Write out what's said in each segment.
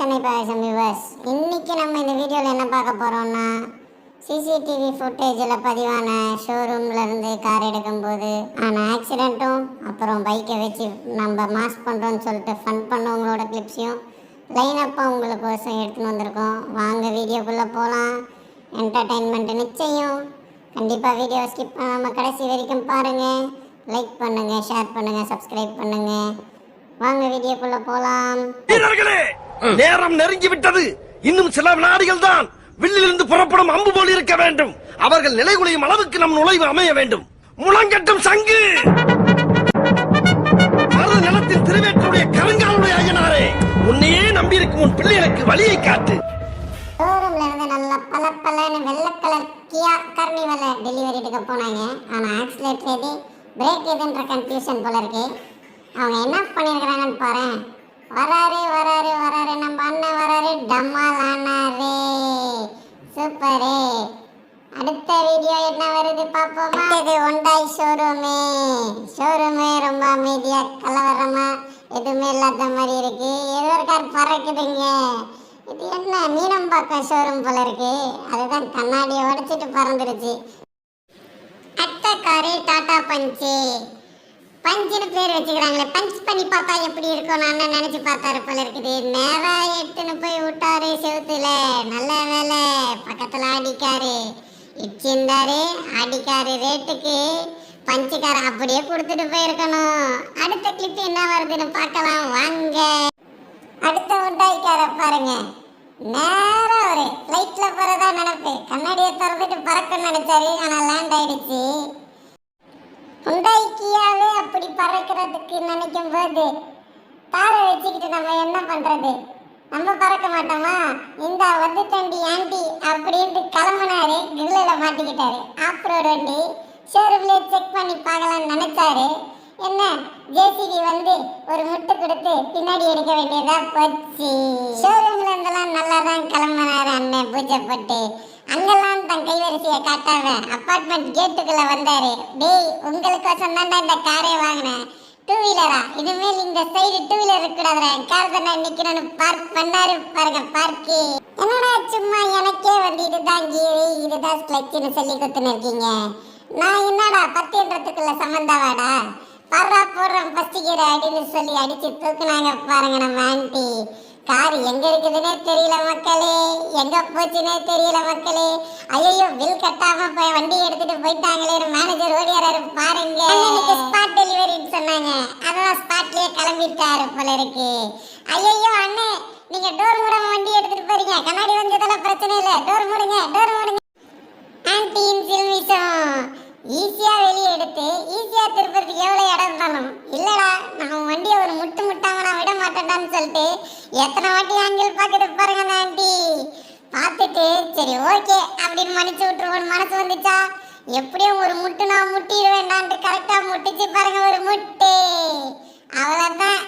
சென்னை பாயசம் viewers இன்னைக்கு நம்ம இந்த வீடியோவில் என்ன பார்க்க போகிறோம்னா சிசிடிவி ஃபுட்டேஜில் பதிவான ஷோரூம்லேருந்து கார் எடுக்கும்போது ஆன ஆக்சிடெண்ட்டும் அப்புறம் பைக்கை வச்சு நம்ம மாஸ் பண்ணுறோன்னு சொல்லிட்டு ஃபன் பண்ணவங்களோட கிளிப்ஸையும் லைனப்பாக உங்களுக்கு கோசம் எடுத்துன்னு வந்திருக்கோம். வாங்க வீடியோக்குள்ளே போகலாம் என்டர்டெயின்மெண்ட் நிச்சயம். கண்டிப்பாக வீடியோ ஸ்கிப் பண்ணாமல் கடைசி வரைக்கும் பாருங்கள் லைக் பண்ணுங்கள் ஷேர் பண்ணுங்கள் சப்ஸ்கிரைப் பண்ணுங்கள் வாங்க வீடியோக்குள்ளே போகலாம் நேரம் நெருங்கி விட்டது. இன்னும் சில வினாடிகள் தான். வில்லிலிருந்து புறப்படும் அம்பு போல் இருக்க வேண்டும். அவர்கள் நிலைகுலையும் அளவுக்கு நம் நுழைவு அமைய வேண்டும். முழங்கட்டும் சங்கு! மருத நிலத்தின் திருவேற்றுடைய கருங்காலுடைய ஐயனாரே உன்னையே நம்பியிருக்கும் உன் பிள்ளைகளுக்கு வழியை காட்டு. ஷோரூம்ல இருந்து நல்ல பல பலன்னு வெள்ளை கலர் கியா கர்னிவல டெலிவரி எடுக்க போனாங்க. ஆனால் ஆக்சிலேட்டர் எது பிரேக் எதுன்ற கன்ஃபியூஷன் போல இருக்கு. அவங்க என்ன பண்ணியிருக்கிறாங்கன்னு பாரு வராரு வராரு வராரு நம்ம அண்ணன் வராரு டம்மால் ஆனாரு சூப்பரு அடுத்த வீடியோ என்ன வருது பார்ப்போமா இது ஒண்டாய் ஷோரூமே ஷோரூமே ரொம்ப அமைதியா கலவரமா எதுவுமே இல்லாத மாதிரி இருக்கு. ஏதோ ஒரு கார் பறக்குதுங்க. இது என்ன மீனம்பாக்கம் ஷோரூம் போல இருக்கு. அதுதான் கண்ணாடியை உடைச்சிட்டு பறந்துருச்சு. அட்டை காரு டாடா பஞ்சு பஞ்சுன்னு பேர் வச்சுக்கிறாங்களே பஞ்ச் பண்ணி பார்த்தா எப்படி இருக்கும்? நான் நினைச்சு பார்த்தாரு போல இருக்குது. நேரா எடுத்துன்னு போய் விட்டாரு செவுத்துல. நல்ல வேலை பக்கத்துல ஆடிக்காரு. இச்சிருந்தாரு ஆடிக்காரு ரேட்டுக்கு பஞ்சுக்கார அப்படியே கொடுத்துட்டு போயிருக்கணும். அடுத்த கிளிப் என்ன வருதுன்னு பார்க்கலாம். வாங்க. அடுத்த உண்டாய்க்கார பாருங்க. நேரம் ஒரு ஃப்ளைட்ல போறதா நினைப்பு கண்ணாடியை திறந்துட்டு பறக்கணும்னு நினைச்சாரு ஆனா லேண்ட் ஆயிடுச்சு. உண்டாய்க்கியாவே அப்படி பறக்கிறதுக்கு நினைக்கும் போது காரை வச்சுக்கிட்டு நம்ம என்ன பண்றது? நம்ம பறக்க மாட்டோமா? இந்த வந்து தண்டி ஆண்டி அப்படின்ட்டு கிளம்புனாரு கிரில்லில் மாட்டிக்கிட்டாரு. ஆஃப் ரோடு வண்டி ஷோரூம்லேயே செக் பண்ணி பார்க்கலாம்னு நினைச்சாரு. என்ன ஜேசிபி வந்து ஒரு முட்டு கொடுத்து பின்னாடி எடுக்க வேண்டியதா போச்சு. ஷோரூம்ல இருந்தெல்லாம் நல்லா தான் கிளம்புனாரு அண்ணன் பூஜை போட்டு. அங்கெல்லாம் தன் கைவரிசையை காட்டாம அப்பார்ட்மெண்ட் கேட்டுக்குள்ள வந்தாரு. டேய் உங்களுக்கோசம் தான்டா இந்த காரே வாங்கினேன். டூ வீலரா இனிமேல் இந்த சைடு டூ வீலர் இருக்கக்கூடாதுடா கார் தானே நிக்கிறேன்னு பார்க் பண்ணாரு. பாருங்க பார்க்கு என்னடா சும்மா எனக்கே வந்து இதுதான் கீழே இதுதான் ஸ்க்ளச்சுன்னு சொல்லி கொடுத்துன்னு இருக்கீங்க. நான் என்னடா பத்துன்றதுக்குள்ள சம்மந்தாவாடா? பர்றா போடுறோம் ஃபர்ஸ்ட் கீரை அப்படின்னு சொல்லி அடிச்சு தூக்குனாங்க பாருங்க நம்ம ஆண்டி கார் எங்க இருக்குதுன்னே தெரியல மக்களே. எங்க போச்சுன்னே தெரியல மக்களே. ஐயோ பில் கட்டாம போய் வண்டி எடுத்துட்டு போயிட்டாங்களே. மேனேஜர் ஓடியாரு பாருங்க. ஸ்பாட் டெலிவரின்னு சொன்னாங்க. அதான் ஸ்பாட்லயே கிளம்பிட்டாரு போல இருக்கு. ஐயோ அண்ணே நீங்க டோர் மூடாம வண்டி எடுத்துட்டு போறீங்க. கண்ணாடி வந்ததெல்லாம் பிரச்சனை இல்லை. டோர் மூடுங்க டோர் மூடுங்க. ஆன்டியின் சில்மிசம் ஈஸியா வெளியே எடுத்து ஈஸியா திருப்பறதுக்கு எவ்வளவு இடம் இருந்தாலும் இல்லடா நம்ம வண்டியை ஒரு முட்டு முட்டாம நான் விட மாட்டேன்டான்னு சொல்லிட்டு எத்தனை வாட்டி ஆங்கிள் பாக்குது பாருங்க அந்த ஆண்டி. பார்த்துட்டு சரி ஓகே அப்படின்னு மன்னிச்சு விட்டுருவோம். மனசு வந்துச்சா? எப்படியும் ஒரு முட்டு நான் முட்டிடுவேண்டான்ட்டு கரெக்டா முட்டிச்சு பாருங்க ஒரு முட்டு. அவ்வளவுதான்.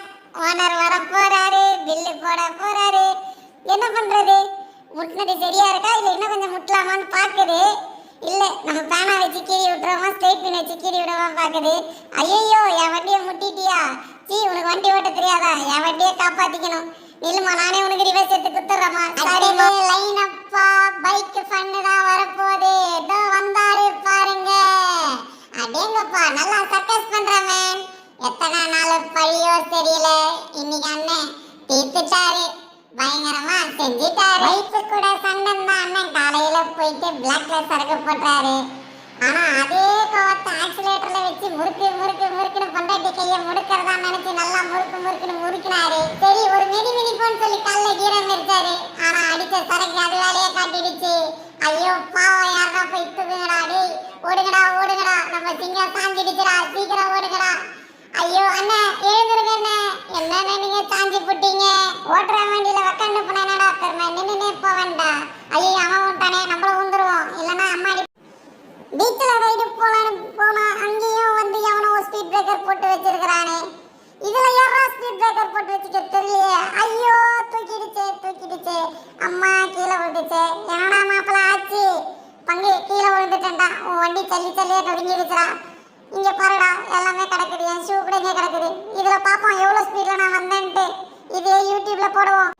ஓனர் வர போறாரு பில்லு போட போறாரு. என்ன பண்றது? முட்டினது சரியா இருக்கா? இல்ல இன்னும் கொஞ்சம் முட்டலாமான்னு பாக்குது இல்ல நம்ம பேனா வச்சு கீறி விட்டுறோமா ஸ்ட்ரைட் பின் வச்சு கீறி விடுறோமா பாக்குது? ஐயோ என் வண்டியை முட்டிட்டியா? சீ உனக்கு வண்டி ஓட்ட தெரியாதா? என் வண்டியை காப்பாத்திக்கணும். இல்லம்மா நானே உனக்கு ரிவர்ஸ் எடுத்து குத்துறேம்மா. சரிங்க லைன் அப்பா பைக் ஃபன்னு தான் வரப்போகுது. ஏதோ வந்தாரு பாருங்க. அடேங்கப்பா நல்லா சர்க்கஸ் பண்ற மேன் எத்தனை நாள் பழியோ தெரியல. இன்னைக்கு அண்ணன் தீர்த்துட்டாரு. பயங்கரமா செஞ்சிட்டாரு. வயிற்று கூட சண்டை தான் அண்ணன் காலையில போயிட்டு பிளாக்ல சரக்கு போட்டாரு ஆனா அதே கோவத்தை ஆக்சிலேட்டர்ல வச்சு முறுக்கு முறுக்கு முறுக்குன்னு பொண்டாட்டி கைய முறுக்கிறதா நினைச்சு நல்லா முறுக்கு முறுக்குன்னு முறுக்கினாரு. சரி ஒரு மினி மினி சொல்லி கல்ல கீரம் எரிச்சாரு. ஆனா அடிச்ச சரக்கு அது வேலையே காட்டிடுச்சு. ஐயோ பாவம் யாரா போய் தூக்குங்கடா டேய். ஓடுங்கடா ஓடுங்கடா. நம்ம சிங்கம் சாஞ்சிடுச்சுடா. சீக்கிரம் ஓடுங்கடா. ஐயோ அண்ணா எழுந்திருங்க அண்ணா என்ன நீங்க சாஞ்சி புட்டீங்க? ஓட்டுற வண்டியில உக்காந்து போனா என்னடா பெருமை போக வேண்டாம் ஐயோ அவன் விட்டானே நம்மளும் வந்துருவோம் இல்லனா அம்மா பீச்சில் ரைடு போகலான்னு போனா அங்கேயும் வந்து எவனோ ஸ்பீட் பிரேக்கர் போட்டு வச்சிருக்கிறானே. இதுல யாரா ஸ்பீட் பிரேக்கர் போட்டு வச்சுக்க தெரியலையே. ஐயோ தூக்கிடுச்சே தூக்கிடுச்சே. அம்மா கீழே விழுந்துச்சே என்னடா மாப்பிள்ள ஆச்சு? பங்கு கீழே விழுந்துட்டேன்டா. உன் வண்டி தள்ளி தள்ளியே நொறுங்கிடுச்சுடா. இங்கே பாருடா எல்லாமே கிடைக்குது என் ஷூ கூட இங்கே கிடக்குது. இதுல பாப்போம் எவ்வளவு ஸ்பீடில் நான் வந்தேன்ட்டு. இதே யூடியூப்ல போடுவோம்.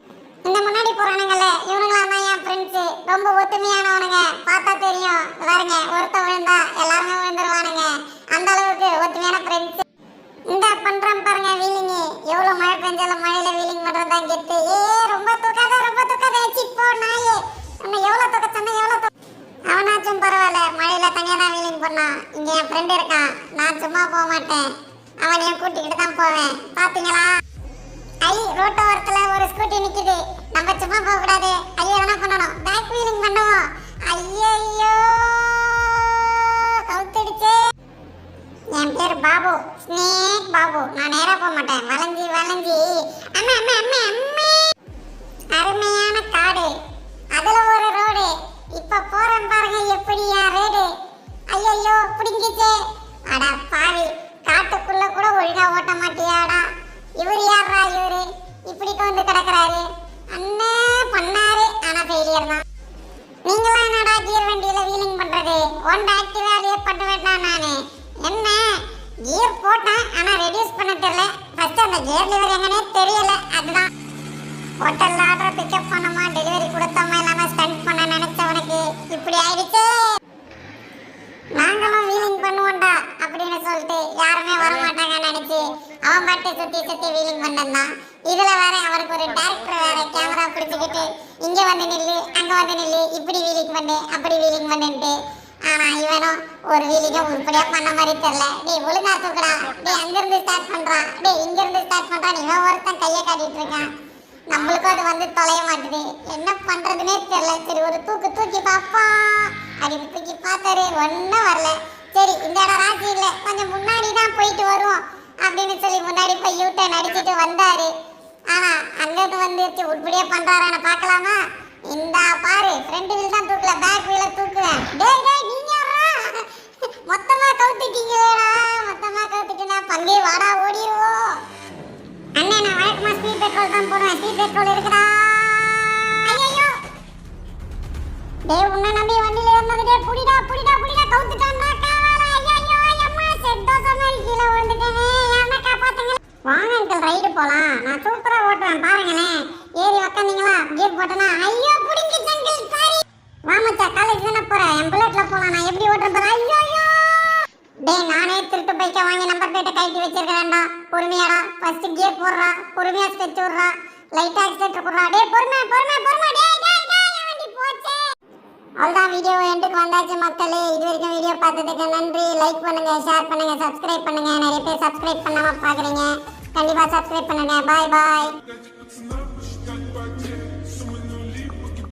இந்த முன்னாடி போகிறானுங்கல்ல இவனுங்களாம் தான் என் ஃப்ரெண்ட்ஸு ரொம்ப ஒத்துமையானவனுங்க. பார்த்தா தெரியும். பாருங்க ஒருத்த விழுந்தா எல்லாருமே விழுந்துருவானுங்க. அந்த அளவுக்கு ஒத்துமையான ஃப்ரெண்ட்ஸ் இந்த பண்றோம் பாருங்க வீலிங்கு. எவ்வளவு மழை பெஞ்சாலும் மழையில வீலிங் பண்ணுறது தான் ஏ ரொம்ப தூக்காத ரொம்ப தூக்காத தனியாக தான் வீலிங் பண்ணான் இங்கே என் ஃப்ரெண்ட் இருக்கான் நான் சும்மா போக மாட்டேன். அவனையும் கூட்டிக்கிட்டு தான் போவேன். பார்த்தீங்களா ஐ ரோட்டோரத்துல ஒரு ஸ்கூட்டி நிக்குது. நம்ம சும்மா போகக்கூடாது ஐயோ என்ன பண்ணணும்? பேக் வீலிங் பண்ணுவோம். ஐயோ கவுத்துடுச்சே. என் பேர் பாபு. ஸ்னேக் பாபு. நான் நேராக போக மாட்டேன். வளைஞ்சி வளைஞ்சி. அம்மா அம்மா அம்மா அம்மா. அருமையான காடு. பண்றது ஒன் ஆக்டிவாலே பண்ண வேண்டாம் நானு. என்ன? கியர் போட்டேன் ஆனா ரெடியூஸ் பண்ண தெரியல. ஃபர்ஸ்ட் அந்த கியர் லிவர் எங்கனே தெரியல. அதுதான். ஹோட்டலில் ஆர்டர் பிக்கப் பண்ணோமா டெலிவரி கொடுத்தோமா இல்லாம ஸ்டண்ட் பண்ண நினைச்சவனுக்கு இப்படி ஆயிடுச்சு. நாங்களும் வீலிங் பண்ணுவோம்டா அப்படின்னு சொல்லிட்டு யாருமே வர மாட்டாங்க நினைச்சு அவன் பாட்டு சுத்தி சுத்தி வீலிங் பண்ணதான் இதுல வேற அவருக்கு ஒரு டேரக்டர் வேற கேமரா பிடிச்சிக்கிட்டு இங்க வந்து நில்லு அங்க வந்து நில்லு இப்படி வீலிங் பண்ணு அப்படி வீலிங் பண்ணுன்ட்டு. ஆனா இவனும் ஒரு வீலிங்க உருப்படியா பண்ண மாதிரி தெரியல. டேய் ஒழுங்கா தூக்குடா. டேய் அங்க இருந்து ஸ்டார்ட் பண்றான் டேய் இங்க இருந்து ஸ்டார்ட் பண்றான் இவன் ஒருத்தன் கைய காட்டிட்டு இருக்கான். நம்மளுக்கும் அது வந்து தொலைய மாட்டுது. என்ன பண்றதுனே தெரியல. சரி ஒரு தூக்கு தூக்கி பாப்பா அப்படின்னு தூக்கி பார்த்தாரு. ஒன்றும் வரல. சரி இந்த இடம் ராசி இல்லை. கொஞ்சம் முன்னாடி தான் போயிட்டு வருவோம் அப்படின்னு சொல்லி முன்னாடி போய் யூட்டன் அடிச்சிட்டு வந்தாரு. ஆனா அங்கிருந்து வந்துருச்சு. உருப்படியா பண்றாரான்னு பார்க்கலாமா? இந்த பாரு ஃப்ரண்ட் வீல் தான் தூக்கல பேக் வீல தூக்குவேன். டேய் டேய் நீங்க யாரா மொத்தமா கவுத்துட்டீங்களேடா மொத்தமா கவுத்துட்டீங்கன்னா பங்கே வாடா ஓடிடுவோம் அண்ணே நான் வழக்கமா ஸ்பீட் பெட்ரோல் தான் போடுவேன். ஸ்பீட் பெட்ரோல் இருக்குதா ஐயோ டேய் உன்னை நம்பி வண்டியில ஏறினது புடிடா புடிடா புடிடா கவுத்துட்டான்டா காவால. ஐயோ அம்மா செட்டோ தோசை மாதிரி கீழே விழுந்துட்டேனே. என்ன காப்பாத்துங்க வாங்க அங்கிள் ரைடு போலாம். நான் சூப்பரா ஓட்டுவேன் பாருங்களேன். ஏறி உக்காந்தீங்களா? கியர் போட்டனா? ஐயோ புடி அங்கிள் சாரி வா மச்சான் காலேஜ் தானே போறேன் என் புல்லட்ல போலாம் நான் எப்படி ஓட்டுறேன் பாரு ஐயோ ஐயோ டேய் நானே திருட்டு பைக்க வாங்கி நம்பர் பிளேட்டை கழட்டி வச்சிருக்கேன்டா பொறுமையாடா. ஃபர்ஸ்ட் கியர் போடுறா. பொறுமையா ஸ்டெச் விடுறா. லைட்டா எக்ஸிலேட்டர் போடுறா. டேய் பொறுமை பொறுமை பொறுமை. டேய் டேய் டேய் என் வண்டி போச்சே. அவ்வளோதான் வீடியோ எண்டுக்கு வந்தாச்சு மக்களே. இது வரைக்கும் வீடியோ பார்த்ததுக்கு நன்றி. லைக் பண்ணுங்க ஷேர் பண்ணுங்க சப்ஸ்கிரைப் பண்ணுங்க. நிறைய பேர் சப்ஸ்கிரைப் பண்ணாம பார்க்குறீங்க. கண்டிப்பாக சப்ஸ்கிரைப் பண்ணுங்க. பாய் பாய்